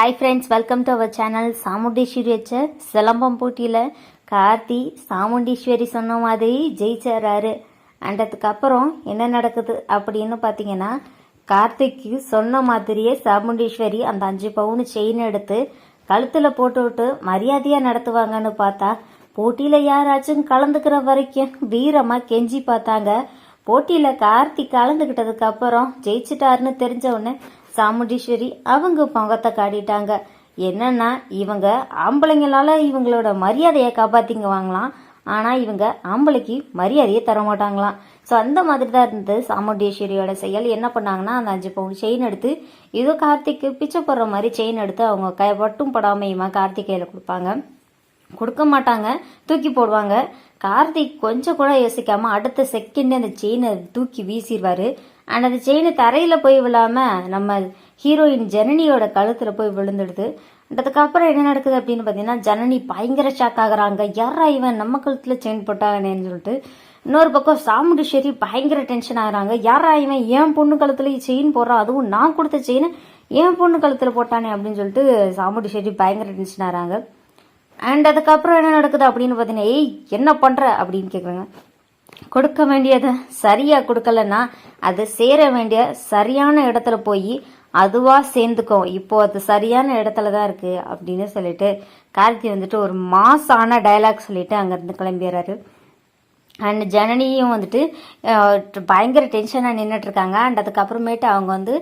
Hi friends welcome to our channel Chamundeeswari வச்ச சிலம்பம் போட்டியில் கார்த்தி சாமுண்டீஸ்வரி சொன்ன மாதிரி ஜெயிச்சாராரு. அண்ட் அதுக்கப்புறம் என்ன நடக்குது அப்படின்னு பார்த்தீங்கன்னா கார்த்திக்கு சொன்ன மாதிரியே சாமுண்டீஸ்வரி அந்த அஞ்சு பவுன் செயின் எடுத்து கழுத்தில் போட்டு விட்டு மரியாதையாக நடத்துவாங்கன்னு பார்த்தா போட்டியில் யாராச்சும் கலந்துக்கிற வரைக்கும் வீரமாக கெஞ்சி பார்த்தாங்க. போட்டியில் கார்த்தி கலந்துக்கிட்டதுக்கு அப்புறம் ஜெயிச்சிட்டாருன்னு தெரிஞ்ச உடனே சாமுண்டீஸ்வரி அவங்க முகத்தை காட்டிட்டாங்க. என்னன்னா இவங்க ஆம்பளைங்களால இவங்களோட மரியாதையை காப்பாத்திங்குவாங்களாம் ஆனா இவங்க ஆம்பளைக்கு மரியாதையை தர மாட்டாங்களாம் ஸோ அந்த மாதிரி தான் இருந்தது சாமுண்டீஸ்வரியோட செயல். என்ன பண்ணாங்கன்னா அந்த அஞ்சு பவுன் செயின் எடுத்து ஏதோ கார்த்திக்கு பிச்சை போடுற மாதிரி செயின் எடுத்து அவங்க கை பட்டும் படாமையுமா கார்த்திக் கையில் கொடுப்பாங்க. கொடுக்க மாட்டாங்க. தூக்கி போடுவாங்க. கார்த்திக் கொஞ்சம் கூட யோசிக்காம அடுத்த செகண்ட் அந்த செயினை தூக்கி வீசிடுவாரு அண்ட் அந்த செயின் தரையில் போய் விழாமல் நம்ம ஹீரோயின் ஜனனியோட கழுத்தில் போய் விழுந்துடுது. அதுக்கப்புறம் என்ன நடக்குது அப்படின்னு பார்த்தீங்கன்னா ஜனனி பயங்கர ஷாக் ஆகுறாங்க. யாரா இவன்? நம்ம கழுத்தில் செயின் போட்டாங்கன்னு சொல்லிட்டு இன்னொரு பக்கம் சாமுண்டீஸ்வரி பயங்கர டென்ஷன் ஆகுறாங்க. யாரா இவன்? என் பொண்ணு கழுத்துல செயின் போடுறான் அதுவும் நான் கொடுத்த செயினை என் பொண்ணு கழுத்தில் போட்டானே அப்படின்னு சொல்லிட்டு சாமுண்டீஸ்வரி பயங்கர டென்ஷன் ஆகுறாங்க. அண்ட் அதுக்கப்புறம் என்ன நடக்குது அப்படின்னு பார்த்தீங்கன்னா ஏய் என்ன பண்ணுற அப்படின்னு கேட்குறாங்க கொடுக்க வேண்டியதை சரியாக கொடுக்கலன்னா அது சேர வேண்டிய சரியான இடத்துல போய் அதுவாக சேர்ந்துக்கும் இப்போ அது சரியான இடத்துல தான் இருக்குது அப்படின்னு சொல்லிட்டு கார்த்தி வந்துட்டு ஒரு மாசான டைலாக் சொல்லிட்டு அங்கேருந்து கிளம்பிடுறாரு அண்ட் ஜனனியும் வந்துட்டு பயங்கர டென்ஷனாக நின்றுட்டு இருக்காங்க. அண்ட் அதுக்கப்புறமேட்டு அவங்க வந்து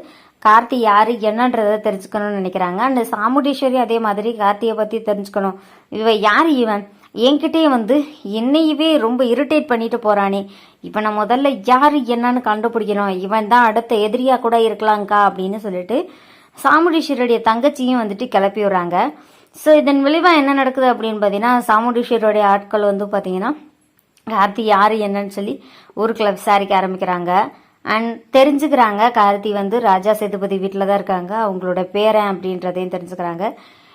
கார்த்தி யார் என்னன்றதை தெரிஞ்சுக்கணும்னு நினைக்கிறாங்க. அண்ட் சாமுண்டீஸ்வரி அதே மாதிரி கார்த்தியை பற்றி தெரிஞ்சுக்கணும். இவன் யார் இவன்? என்கிட்டயே வந்து என்னையவே ரொம்ப இரிட்டேட் பண்ணிட்டு போறானே. இவனை முதல்ல யாரு என்னன்னு கண்டுபிடிக்கிறோம் இவன் தான் அடுத்த எதிரியா கூட இருக்கலாங்க்கா அப்படின்னு சொல்லிட்டு சாமுண்டீஸ்வரியுடைய தங்கச்சியும் வந்துட்டு கிளப்பி விடுறாங்க. ஸோ இதன் விளைவாக என்ன நடக்குது அப்படின்னு பார்த்தீங்கன்னா சாமுண்டீஸ்வரியோடைய ஆட்கள் வந்து பார்த்தீங்கன்னா கார்த்தி யார் என்னன்னு சொல்லி ஊருக்குள்ள விசாரிக்க ஆரம்பிக்கிறாங்க. அண்ட் தெரிஞ்சுக்கிறாங்க. கார்த்தி வந்து ராஜா சேதுபதி வீட்டில் தான் இருக்காங்க. அவங்களோட பேரன் அப்படின்றதையும் தெரிஞ்சுக்கிறாங்க.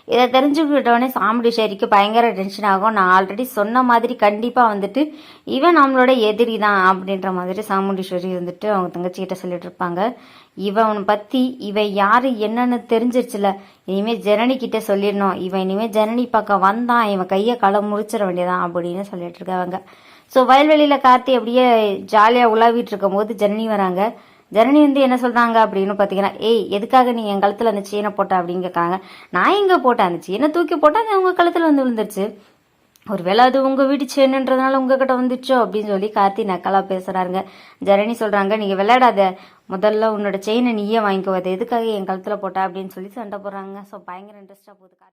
இதை தெரிஞ்சுக்கிட்டோடனே சாமுண்டீஸ்வரிக்கு பயங்கர டென்ஷன் ஆகும். நான் ஆல்ரெடி சொன்ன மாதிரி கண்டிப்பாக வந்துட்டு இவன் நம்மளோட எதிரி தான் அப்படின்ற மாதிரி சாமுண்டீஸ்வரி வந்துட்டு அவங்க தங்கச்சிக்கிட்ட சொல்லிட்டு இருப்பாங்க. இவன் பற்றி இவன் யாரு என்னன்னு தெரிஞ்சிருச்சுல. இனிமேல் ஜனனிக்கிட்ட சொல்லிடணும். இவன் இனிமேல் ஜனனி பக்கம் வந்தான். இவன் கையை களை முறிச்சிட வேண்டியதான் அப்படின்னு சொல்லிட்டு இருக்காங்க. ஸோ வயல்வெளியில் கார்த்தி அப்படியே ஜாலியாக உலாவிட்டு இருக்கும்போது ஜனனி வராங்க. ஜனனி வந்து என்ன சொல்றாங்க அப்படின்னு பார்த்தீங்கன்னா ஏய் எதுக்காக நீ என் கழுத்தில் அந்த செயினை போட்ட? அப்படின்னு கேட்காங்க. நான் எங்கே போட்டேன் அந்த செயினை தூக்கி போட்டால் அது உங்கள் கழுத்தில் வந்து விழுந்துருச்சு. ஒருவேளை அது உங்கள் வீட்டு செயின்ன்றதுனால உங்ககிட்ட வந்துச்சோ அப்படின்னு சொல்லி கார்த்தி நக்கலாக பேசுகிறாருங்க ஜனனி சொல்கிறாங்க நீங்கள் விளையாடாத. முதல்ல உன்னோட செயினை நீயே வாங்கிக்கோ. அது எதுக்காக என் கழுத்தில் போட்டா? அப்படின்னு சொல்லி சண்டை போடுறாங்க. ஸோ பயங்கர இன்ட்ரெஸ்டாக போகுது